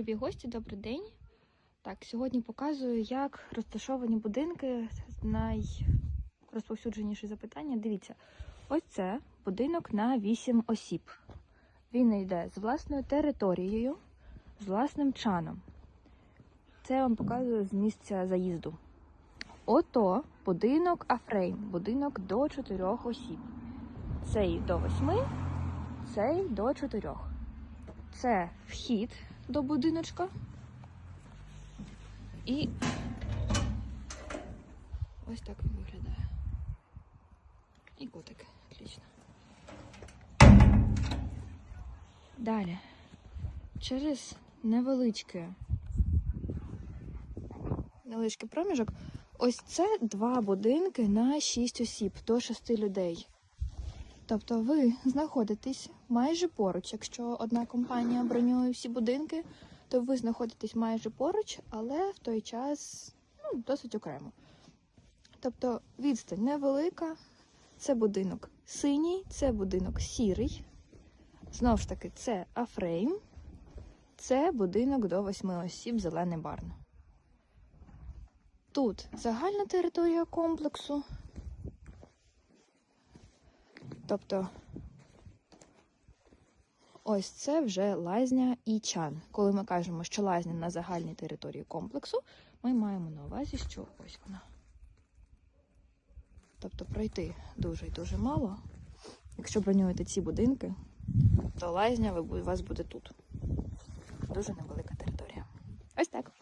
Любі гості, добрий день. Так, сьогодні показую, як розташовані будинки. Найрозповсюдженіші запитання. Дивіться, ось це будинок на 8 осіб. Він йде з власною територією, з власним чаном. Це я вам показую з місця заїзду. Ото будинок Афрейм, будинок до 4 осіб. Цей до 8, цей до 4. Це вхід до будиночка. І ось так він виглядає. І котик. Отлично. Далі. Через невеличке невеличкий проміжок. Ось це два будинки на 6 осіб до 6 людей. Тобто ви знаходитесь майже поруч. Якщо одна компанія бронює всі будинки, то ви знаходитесь майже поруч, але в той час ну, досить окремо. Тобто відстань невелика, це будинок синій, це будинок сірий. Знову ж таки, це Афрейм, це будинок до восьми осіб, зелений барн. Тут загальна територія комплексу. Тобто ось це вже лазня і чан. Коли ми кажемо, що лазня на загальній території комплексу, ми маємо на увазі, що ось вона. Тобто пройти дуже і дуже мало. Якщо бронюєте ці будинки, то лазня у вас буде тут. Дуже невелика територія. Ось так.